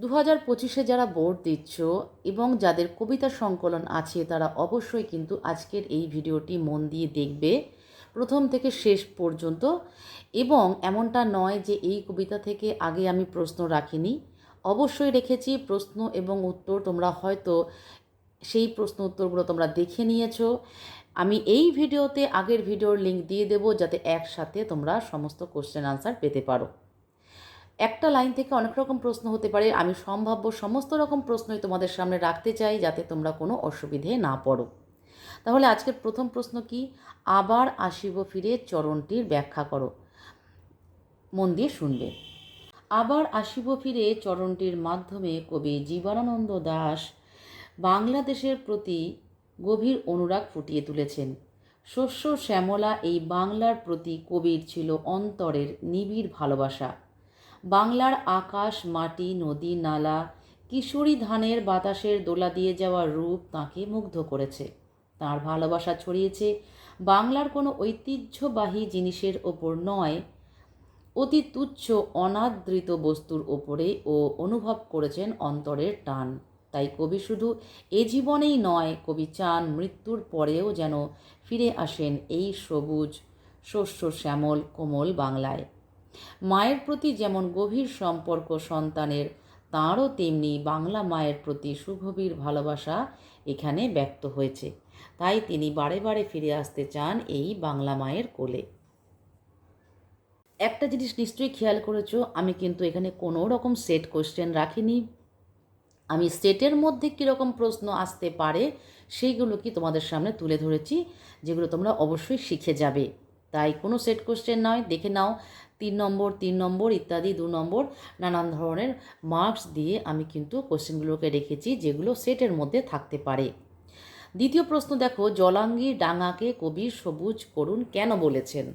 দু হাজার পঁচিশে যারা বোর্ড দিচ্ছ এবং যাদের কবিতা সংকলন আছে, তারা অবশ্যই কিন্তু আজকের এই ভিডিওটি মন দিয়ে দেখবে। প্রথম থেকে শেষ পর্যন্ত। এবং এমনটা নয় যে এই কবিতা থেকে আগে আমি প্রশ্ন রাখিনি। অবশ্যই রেখেছি প্রশ্ন এবং উত্তর। তোমরা হয়তো সেই প্রশ্ন উত্তরগুলো তোমরা দেখে নিয়েছো। আমি এই ভিডিওতে আগের ভিডিওর লিঙ্ক দিয়ে দেবো, যাতে একসাথে তোমরা সমস্ত কোশ্চেন আনসার পেতে পারো। একটা লাইন থেকে অনেক রকম প্রশ্ন হতে পারে। আমি সম্ভাব্য সমস্ত রকম প্রশ্নই তোমাদের সামনে রাখতে চাই যাতে তোমরা কোনো অসুবিধে না পড়ো। তাহলে আজকের প্রথম প্রশ্ন কি? আবার আসিব ফিরে চরণটির ব্যাখ্যা করো। মন দিয়ে শুনবে। আবার আসিব ফিরে চরণটির মাধ্যমে কবি জীবনানন্দ দাস বাংলাদেশের প্রতি গভীর অনুরাগ ফুটিয়ে তুলেছেন। শস্য শ্যামলা এই বাংলার প্রতি কবির ছিল অন্তরের নিবিড় ভালোবাসা। বাংলার আকাশ, মাটি, নদী, নালা, কিশোরী ধানের বাতাসের দোলা দিয়ে যাওয়া রূপ তাকে মুগ্ধ করেছে। তার ভালোবাসা ছড়িয়েছে বাংলার কোনো ঐতিহ্যবাহী জিনিসের ওপর নয়, অতি তুচ্ছ, অনাদৃত বস্তুর ওপরে ও অনুভব করেছেন অন্তরের টান। তাই কবি শুধু এ জীবনেই নয়, কবি চান মৃত্যুর পরেও যেন ফিরে আসেন এই সবুজ, শস্য, শ্যামল, কোমল বাংলায়। মায়ের প্রতি যেমন গভীর সম্পর্ক সন্তানের, তাঁরও তেমনি বাংলা মায়ের প্রতি সুগভীর ভালোবাসা এখানে ব্যক্ত হয়েছে। তাই তিনি বারে বারে ফিরে আসতে চান এই বাংলা মায়ের কোলে। একটা জিনিস নিশ্চয়ই খেয়াল করেছ, আমি কিন্তু এখানে কোনো রকম সেট কোশ্চেন রাখিনি। আমি সেটের মধ্যে কীরকম প্রশ্ন আসতে পারে, সেইগুলো কি তোমাদের সামনে তুলে ধরেছি, যেগুলো তোমরা অবশ্যই শিখে যাবে। তাই কোনো সেট কোশ্চেন নয়, দেখে নাও। তিন নম্বর তিন নম্বর ইত্যাদি দু নম্বর নানান ধরনের মার্কস দিয়ে আমি কিন্তু কোশ্চেনগুলোকে রেখেছি যেগুলো সেটের মধ্যে থাকতে পারে। দ্বিতীয় প্রশ্ন দেখো, জলাঙ্গি ডাঙাকে কবি সবুজ করুন কেন বলেছেন?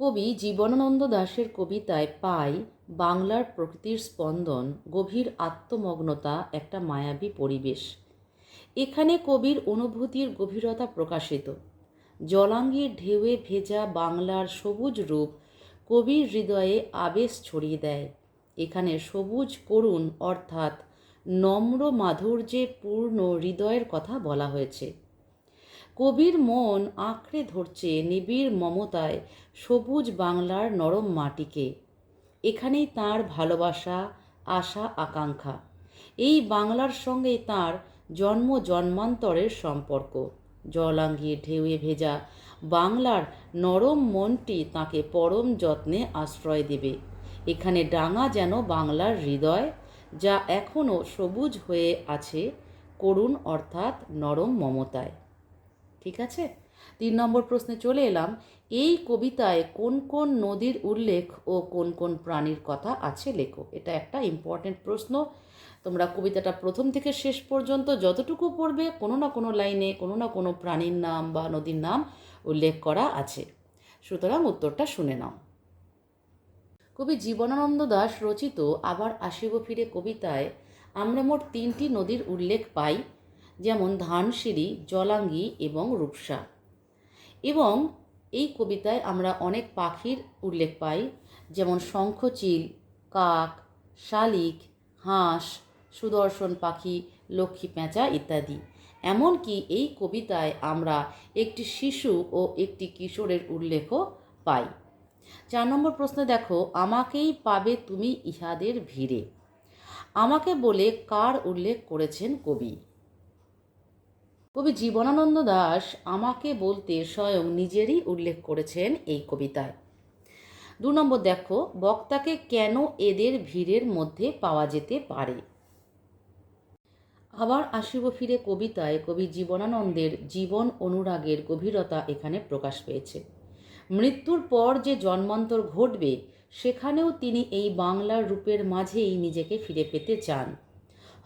কবি জীবনানন্দ দাশের কবিতায় পাই, বাংলার প্রকৃতির স্পন্দন, গভীর আত্মমগ্নতা, একটা মায়াবী পরিবেশ। এখানে কবির অনুভূতির গভীরতা প্রকাশিত। জলাঙ্গির ঢেউয়ে ভেজা বাংলার সবুজ রূপ কবির হৃদয়ে আবেশ ছড়িয়ে দেয়। এখানে সবুজ করুণ অর্থাৎ নম্র মাধুর্যে পূর্ণ হৃদয়ের কথা বলা হয়েছে। কবির মন আঁকড়ে ধরছে নিবিড় মমতায় সবুজ বাংলার নরম মাটিকে। এখানেই তার ভালোবাসা, আশা, আকাঙ্ক্ষা। এই বাংলার সঙ্গে তার জন্ম জন্মান্তরের সম্পর্ক। জলাঙ্গিয়ে ঢেউয়ে ভেজা বাংলার নরম মনটি তাকে পরম যত্নে আশ্রয় দেবে। এখানে ডাঙা যেন বাংলার হৃদয়, যা এখনও সবুজ হয়ে আছে করুণ অর্থাৎ নরম মমতায়। ঠিক আছে? তিন নম্বর প্রশ্নে চলে এলাম, এই কবিতায় কোন কোন নদীর উল্লেখ ও কোন কোন প্রাণীর কথা আছে লেখো? এটা একটা ইম্পর্টেন্ট প্রশ্ন। তোমরা কবিতাটা প্রথম থেকে শেষ পর্যন্ত যতটুকু পড়বে, কোনো না কোনো লাইনে কোনো না কোনো প্রাণীর নাম বা নদীর নাম উল্লেখ করা আছে। সুতরাং উত্তরটা শুনে নাও। কবি জীবনানন্দ দাশ রচিত আবার আসিব ফিরে কবিতায় আমরা মোট তিনটি নদীর উল্লেখ পাই, যেমন ধানসিঁড়ি, জলাঙ্গি এবং রূপসা। এবং এই কবিতায় আমরা অনেক পাখির উল্লেখ পাই, যেমন শঙ্খচিল, কাক, শালিক, হাঁস, সুদর্শন পাখি, লক্ষ্মী পেঁচা ইত্যাদি। এমনকি এই কবিতায় আমরা একটি শিশু ও একটি কিশোরের উল্লেখও পাই। চার নম্বর প্রশ্নে দেখো, আমাকেই পাবে তুমি ইহাদের ভিড়ে। আমাকে বলে কার উল্লেখ করেছেন কবি? কবি জীবনানন্দ দাস আমাকে বলতে স্বয়ং নিজেরই উল্লেখ করেছেন এই কবিতায়। দু নম্বর দেখো, বক্তাকে কেন এদের ভিড়ের মধ্যে পাওয়া যেতে পারে? আবার আসিব ফিরে কবিতায় কবি জীবনানন্দের জীবন অনুরাগের গভীরতা এখানে প্রকাশ পেয়েছে। মৃত্যুর পর যে জন্মান্তর ঘটবে, সেখানেও তিনি এই বাংলার রূপের মাঝেই নিজেকে ফিরে পেতে চান।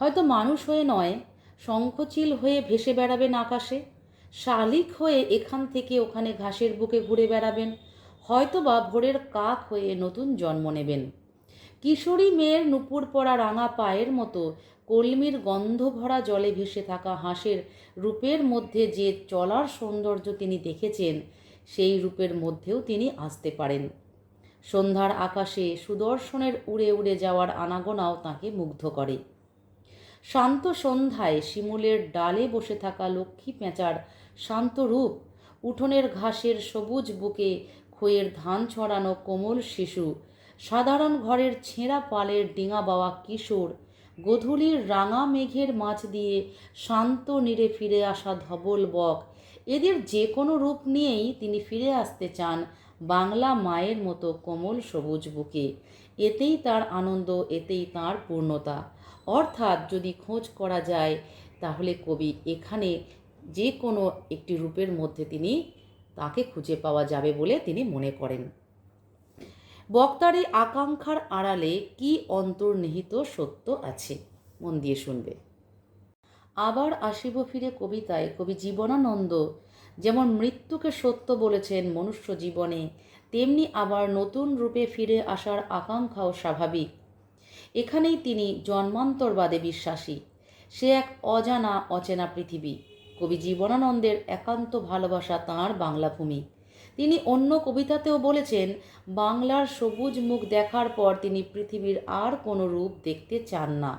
হয়তো মানুষ হয়ে নয়, শঙ্খচিল হয়ে ভেসে বেড়াবেন আকাশে, শালিক হয়ে এখান থেকে ওখানে ঘাসের বুকে ঘুরে বেড়াবেন, হয়তোবা ভোরের কাক হয়ে নতুন জন্ম নেবেন। কিশোরী মেয়ের নুপুর পড়া রাঙা পায়ের মতো, কলমির গন্ধ ভরা জলে ভেসে থাকা হাঁসের রূপের মধ্যে যে চলার সৌন্দর্য তিনি দেখেছেন, সেই রূপের মধ্যেও তিনি আসতে পারেন। সন্ধ্যার আকাশে সুদর্শনের উড়ে উড়ে যাওয়ার আনাগোনাও তাকে মুগ্ধ করে। শান্ত সন্ধ্যায় শিমুলের ডালে বসে থাকা লক্ষ্মী পেঁচার শান্ত রূপ, উঠোনের ঘাসের সবুজ বুকে খইয়ের ধান ছড়ানো কোমল শিশু সাধারণ ঘরের ছেঁড়া পালের ডিঙা বাওয়া কিশোর গধূলির রাঙা মেঘের মাছ দিয়ে শান্ত নীড়ে ফিরে আসা ধবল বক। এদের যে কোনো রূপ নিয়েই তিনি ফিরে আসতে চান বাংলা মায়ের মতো কোমল সবুজ বুকে। এতেই তার আনন্দ, এতেই তার পূর্ণতা। অর্থাৎ যদি খোঁজ করা যায়, তাহলে কবি এখানে যে কোনো একটি রূপের মধ্যে তিনি তাকে খুঁজে পাওয়া যাবে বলে তিনি মনে করেন। বক্তার এই আকাঙ্ক্ষার আড়ালে কি অন্তর্নিহিত সত্য আছে? মন দিয়ে শুনবে। আবার আসিব ফিরে কবিতায় কবি জীবনানন্দ। যেমন মৃত্যুকে সত্য বলেছেন মনুষ্য জীবনে, তেমনি আবার নতুন রূপে ফিরে আসার আকাঙ্ক্ষাও স্বাভাবিক। এখানেই তিনি জন্মান্তরবাদে বিশ্বাসী। সে এক অজানা, অচেনা পৃথিবী। কবি জীবনানন্দের একান্ত ভালোবাসা তাঁর বাংলা ভূমি তিনি অন্য কবিতাতেও বলেছেন, বাংলার সবুজ মুখ দেখার পর তিনি পৃথিবীর আর কোনো রূপ দেখতে চান না।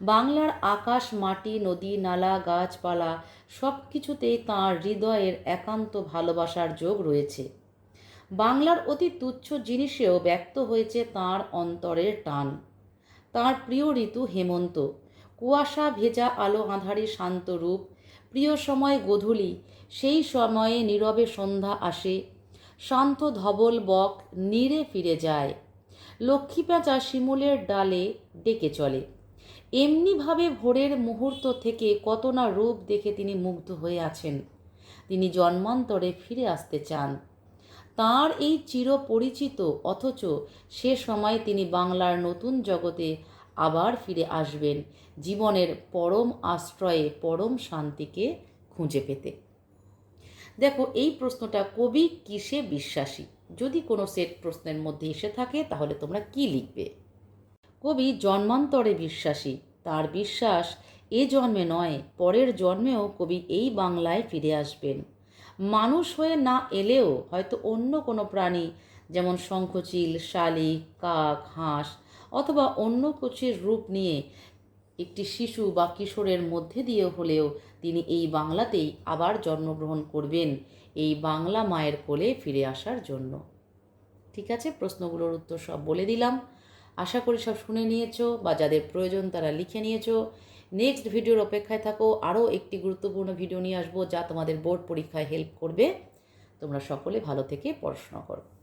বাংলার আকাশ, মাটি, নদী, নালা, গাছপালা সব কিছুতেই তাঁর হৃদয়ের একান্ত ভালোবাসার যোগ রয়েছে। বাংলার অতি তুচ্ছ জিনিসেও ব্যক্ত হয়েছে তাঁর অন্তরের টান। তাঁর প্রিয় ঋতু হেমন্ত। কুয়াশা ভেজা আলো আঁধারে শান্ত রূপ প্রিয় সময় গধূলি, সেই সময়ে নীরবে সন্ধ্যা আসে। শান্ত ধবল বক নীরে ফিরে যায়। লক্ষ্মী পেঁচা শিমুলের ডালে ডেকে চলে। এমনিভাবে ভোরের মুহূর্ত থেকে কত না রূপ দেখে তিনি মুগ্ধ হয়ে আছেন। তিনি জন্মান্তরে ফিরে আসতে চান। তাঁর এই চিরপরিচিত, অথচ সে সময় তিনি বাংলার নতুন জগতে আবার ফিরে আসবেন জীবনের পরম আশ্রয়ে, পরম শান্তিকে খুঁজে পেতে। দেখো, এই প্রশ্নটা কবি কিসে বিশ্বাসী? যদি কোনো সেট প্রশ্নের মধ্যে এসে থাকে, তাহলে তোমরা কি লিখবে? কবি জন্মান্তরে বিশ্বাসী, তার বিশ্বাস এ জন্মে নয়, পরের জন্মেও কবি এই বাংলায় ফিরে আসবেন। মানুষ হয়ে না এলেও হয়তো অন্য কোনো প্রাণী, যেমন শঙ্খচিল, শালিক, কাক, হাঁস অথবা অন্য কিছুর রূপ নিয়ে একটি শিশু বা কিশোরের মধ্যে দিয়ে হলেও তিনি এই বাংলাতেই আবার জন্মগ্রহণ করবেন, এই বাংলা মায়ের কোলে ফিরে আসার জন্য। ঠিক আছে, প্রশ্নগুলোর উত্তর সব বলে দিলাম। আশা করি সব শুনে নিয়েছো বা যাদের প্রয়োজন তারা লিখে নিয়েছো। নেক্সট ভিডিওর অপেক্ষায় থাকো, আরও একটি গুরুত্বপূর্ণ ভিডিও নিয়ে আসব যা তোমাদের বোর্ড পরীক্ষায় হেল্প করবে। তোমরা সকলে ভালো থেকে পড়াশোনা করো।